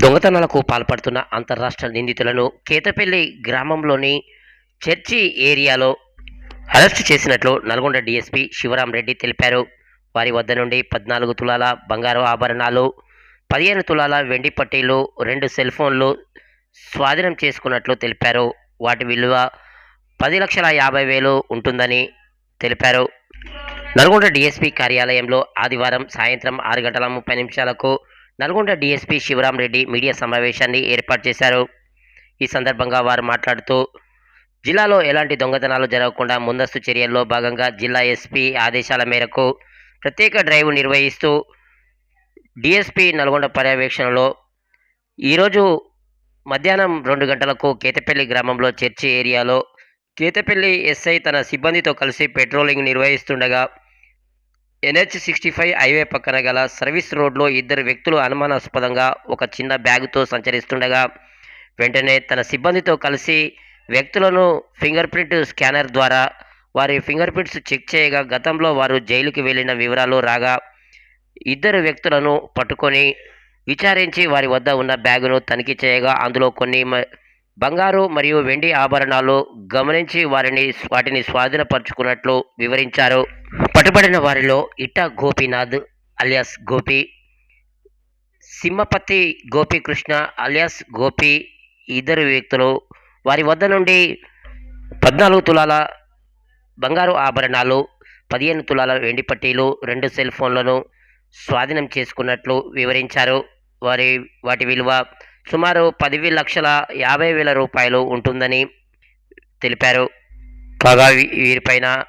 దొంగతనాలకు పాల్పడుతున్న అంతర్రాష్ట్ర నిందితులను కేతపల్లి గ్రామంలోని చర్చి ఏరియాలో అరెస్టు చేసినట్లు నల్గొండ డీఎస్పీ శివరాం రెడ్డి తెలిపారు. వారి వద్ద నుండి పద్నాలుగు తులాల బంగారు ఆభరణాలు పదిహేను తులాల వెండి పట్టీలు రెండు సెల్ ఫోన్లు స్వాధీనం చేసుకున్నట్లు తెలిపారు. వాటి విలువ పది లక్షల యాభై వేలు ఉంటుందని తెలిపారు. నల్గొండ డీఎస్పీ కార్యాలయంలో ఆదివారం సాయంత్రం ఆరు గంటల ముప్పై నిమిషాలకు నల్గొండ డీఎస్పీ శివరాం రెడ్డి మీడియా సమావేశాన్ని ఏర్పాటు చేశారు. ఈ సందర్భంగా వారు మాట్లాడుతూ జిల్లాలో ఎలాంటి దొంగతనాలు జరగకుండా ముందస్తు చర్యల్లో భాగంగా జిల్లా ఎస్పీ ఆదేశాల మేరకు ప్రత్యేక డ్రైవ్ నిర్వహిస్తూ డిఎస్పీ నల్గొండ పర్యవేక్షణలో ఈరోజు మధ్యాహ్నం రెండు గంటలకు కేతపల్లి గ్రామంలో చర్చి ఏరియాలో కేతపల్లి ఎస్ఐ తన సిబ్బందితో కలిసి పెట్రోలింగ్ నిర్వహిస్తుండగా ఎన్హెచ్ సిక్స్టీ ఫైవ్ హైవే పక్కన గల సర్వీస్ రోడ్లో ఇద్దరు వ్యక్తులు అనుమానాస్పదంగా ఒక చిన్న బ్యాగుతో సంచరిస్తుండగా వెంటనే తన సిబ్బందితో కలిసి వ్యక్తులను ఫింగర్ ప్రింట్ స్కానర్ ద్వారా వారి ఫింగర్ ప్రింట్స్ చెక్ చేయగా గతంలో వారు జైలుకి వెళ్ళిన వివరాలు రాగా ఇద్దరు వ్యక్తులను పట్టుకొని విచారించి వారి వద్ద ఉన్న బ్యాగును తనిఖీ చేయగా అందులో కొన్ని మ- బంగారు మరియు వెండి ఆభరణాలు గమనించి వారిని వాటిని స్వాధీనపరుచుకున్నట్లు వివరించారు. పట్టుబడిన వారిలో ఇట్ట గోపీనాథ్ అలియాస్ గోపి సింహపతి గోపీకృష్ణ అలియాస్ గోపి ఇద్దరు వ్యక్తులు. వారి వద్ద నుండి పద్నాలుగు తులాల బంగారు ఆభరణాలు పదిహేను తులాల వెండి పట్టీలు రెండు సెల్ ఫోన్లను స్వాధీనం చేసుకున్నట్లు వివరించారు. వారి వాటి విలువ సుమారు పది లక్షల యాభై వేల రూపాయలు ఉంటుందని తెలిపారు. కాగా వీరిపైన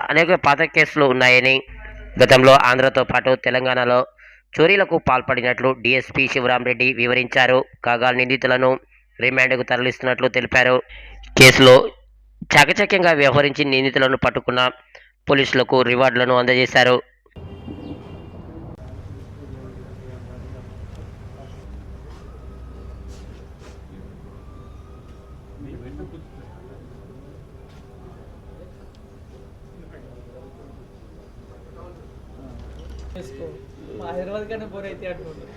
అనేక పాత కేసులు ఉన్నాయని గతంలో ఆంధ్రతో పాటు తెలంగాణలో చోరీలకు పాల్పడినట్లు డీఎస్పీ శివరాంరెడ్డి వివరించారు. కాగా నిందితులను రిమాండ్కు తరలిస్తున్నట్లు తెలిపారు. కేసులో చాకచక్యంగా వ్యవహరించి నిందితులను పట్టుకున్న పోలీసులకు రివార్డులను అందజేశారు. చేసుకో. మా హైదరాబాద్ కన్నా బోర్ అయితే అంటుండ్రు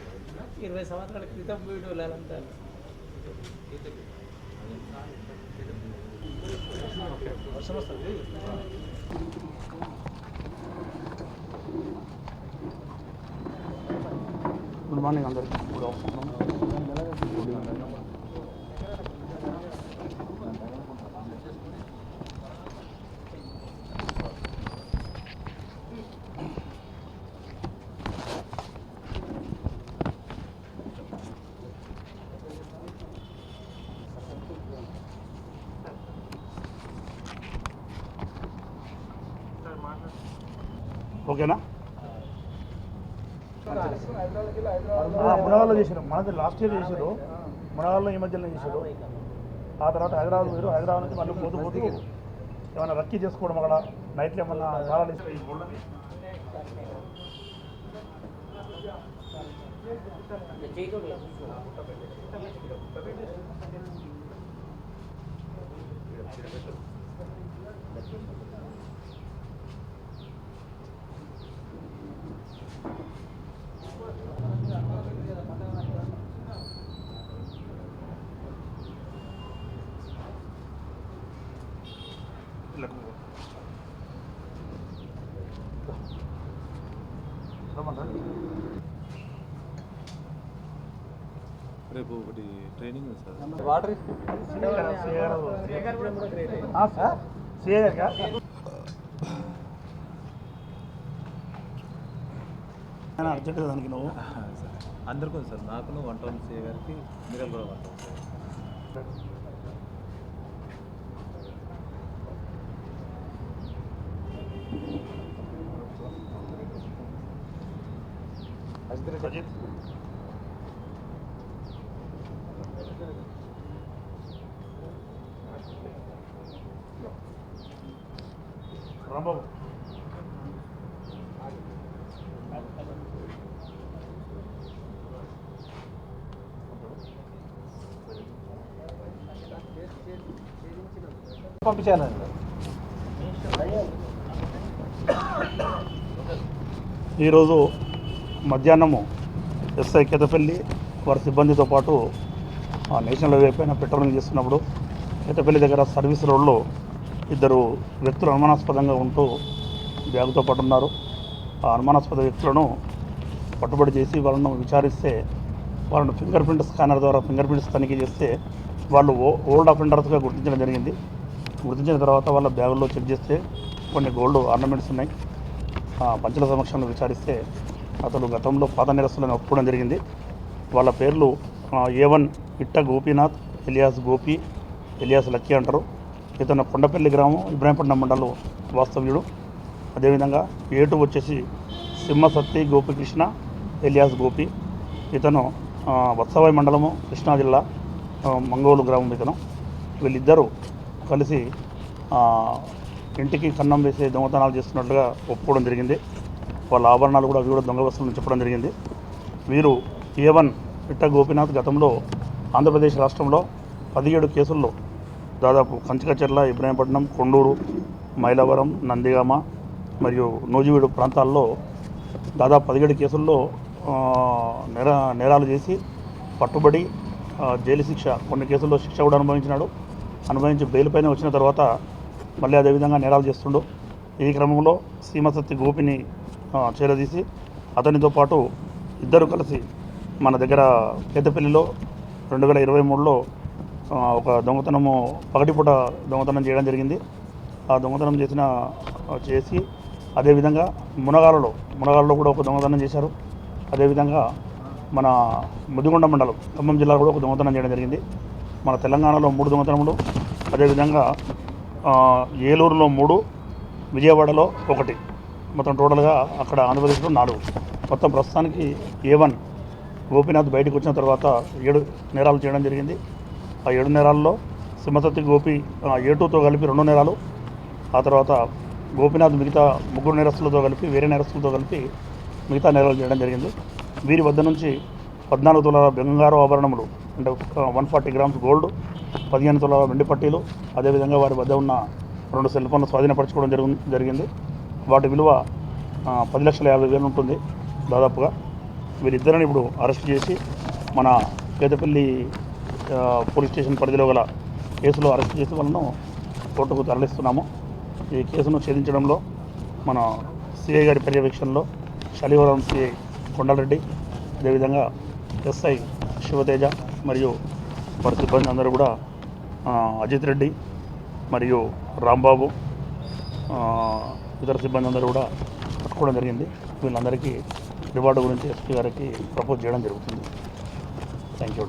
ఇరవై సంవత్సరాల క్రితం పోయిన వాళ్ళంతా. గుడ్ మార్నింగ్ అందరికి. Good afternoon. ఓకేనా? మునగాల్లో చేశారు. మనది లాస్ట్ ఇయర్ చేశారు. మునగాల్లో ఈ మధ్యలో చేశారు. ఆ తర్వాత హైదరాబాద్ పోయారు. హైదరాబాద్ నుంచి మళ్ళీ పోతూ పోతూ ఏమైనా రక్కీ చేసుకోవడం అక్కడ? నైట్లో ఏమన్నా కాలాలు ఇస్తే రమ్మంటారా? రేపు ఒకటి ట్రైనింగ్ ఉంది సార్. వాటర్? సార్? సీఏ అర్జెంటుగా దానికి నువ్వు? సార్. అందరికీ సార్. నాకును వన్ టౌన్ సీఏ గారికి మీరు కూడా one town sir Ajith Rambabu పంపించానండి ఈరోజు మధ్యాహ్నము ఎస్ఐ కెదపల్లి వారి సిబ్బందితో పాటు ఆ, నేషనల్ హైవే పైన పెట్రోలింగ్ చేస్తున్నప్పుడు కేతపల్లి దగ్గర సర్వీస్ రోడ్లో ఇద్దరు వ్యక్తులు అనుమానాస్పదంగా ఉంటూ బ్యాగుతో పాటు ఉన్నారు. ఆ అనుమానాస్పద వ్యక్తులను పట్టుబడి చేసి వాళ్ళను విచారిస్తే వాళ్ళను ఫింగర్ ప్రింట్ స్కానర్ ద్వారా ఫింగర్ ప్రింట్స్ తనిఖీ చేస్తే వాళ్ళు ఓ ఓల్డ్ అఫెండర్స్గా గుర్తించడం జరిగింది. గుర్తించిన తర్వాత వాళ్ళ బ్యాగుల్లో చెక్ చేస్తే కొన్ని గోల్డ్ ఆర్నమెంట్స్ ఉన్నాయి. పంచుల సమక్షంలో విచారిస్తే అతడు గతంలో పాత నిరస్తులను ఒప్పుకోవడం జరిగింది. వాళ్ళ పేర్లు A one Itta Gopinath alias Gopi alias Lucky అంటారు. ఇతను కొండపల్లి గ్రామం ఇబ్రాహీంపట్నం మండలం వాస్తవ్యుడు. అదేవిధంగా ఏటు వచ్చేసి సింహసత్తి గోపికృష్ణ ఎలియాస్ గోపి. ఇతను వత్సవాయి మండలము కృష్ణా జిల్లా మంగోలు గ్రామం ఇతను. వీళ్ళిద్దరూ కలిసి ఇంటికి కన్నం వేసే దొంగతనాలు చేస్తున్నట్లుగా ఒప్పుకోవడం జరిగింది. వాళ్ళ ఆభరణాలు కూడా అవి కూడా దొంగ వస్తువులను చెప్పడం జరిగింది. వీరు ఏ వన్ పిట్ట గోపీనాథ్ గతంలో ఆంధ్రప్రదేశ్ రాష్ట్రంలో పదిహేడు కేసుల్లో దాదాపు కంచకచెర్ల ఇబ్రాహీంపట్నం కొండూరు మైలవరం నందిగామ మరియు నూజివీడు ప్రాంతాల్లో దాదాపు పదిహేడు కేసుల్లో నేరా నేర నేరాలు చేసి పట్టుబడి జైలు శిక్ష కొన్ని కేసుల్లో శిక్ష కూడా అనుభవించినాడు. అనుభవించి బెయిల్ పైన వచ్చిన తర్వాత మళ్ళీ అదేవిధంగా నేరాలు చేస్తుండు. ఈ క్రమంలో సీమసత్తి గోపిని చేరదీసి అతనితో పాటు ఇద్దరు కలిసి మన దగ్గర కేతపల్లిలో రెండు వేల ఇరవై మూడులో ఒక దొంగతనము పగటిపూట దొంగతనం చేయడం జరిగింది. ఆ దొంగతనం చేసిన చేసి అదేవిధంగా మునగాలలో మునగాలలో కూడా ఒక దొంగతనం చేశారు. అదేవిధంగా మన ముదిగొండ మండలం ఖమ్మం జిల్లా కూడా ఒక దొంగతనం చేయడం జరిగింది. మన తెలంగాణలో మూడు దొంగతనములు. అదేవిధంగా ఏలూరులో మూడు విజయవాడలో ఒకటి. మొత్తం టోటల్గా అక్కడ ఆంధ్రప్రదేశ్లో నాలుగు. మొత్తం ప్రస్తుతానికి ఏ వన్ గోపీనాథ్ బయటకు వచ్చిన తర్వాత ఏడు నేరాలు చేయడం జరిగింది. ఆ ఏడు నేరాల్లో సింహసత్తి గోపి ఏ టూతో కలిపి రెండు నేరాలు. ఆ తర్వాత గోపీనాథ్ మిగతా ముగ్గురు నేరస్తులతో కలిపి వేరే నేరస్తులతో కలిపి మిగతా నేరాలు చేయడం జరిగింది. వీరి వద్ద నుంచి పద్నాలుగు తులాల బంగారు ఆభరణములు అంటే వన్ ఫార్టీ గ్రామ్స్ గోల్డ్ పదిహేను తులాల వెండి పట్టీలు అదేవిధంగా వారి వద్ద ఉన్న రెండు సెల్ ఫోన్లు స్వాధీనపరచుకోవడం జరుగు జరిగింది. వాటి విలువ పది లక్షల యాభై వేలు ఉంటుంది దాదాపుగా. వీరిద్దరిని ఇప్పుడు అరెస్ట్ చేసి మన పేదపల్లి పోలీస్ స్టేషన్ పరిధిలో గల కేసులో అరెస్ట్ చేసి వాళ్ళను కోర్టుకు తరలిస్తున్నాము. ఈ కేసును ఛేదించడంలో మన సిఐ గారి పర్యవేక్షణలో శలివరం సిఐ కొండలరెడ్డి అదేవిధంగా ఎస్ఐ శివతేజ మరియు వారి సిబ్బంది అందరూ కూడా అజిత్ రెడ్డి మరియు రాంబాబు ఇతర సిబ్బంది అందరూ కూడా పట్టుకోవడం జరిగింది. వీళ్ళందరికీ రివార్డు గురించి ఎస్పీ గారికి ప్రపోజ్ చేయడం జరుగుతుంది. Thank you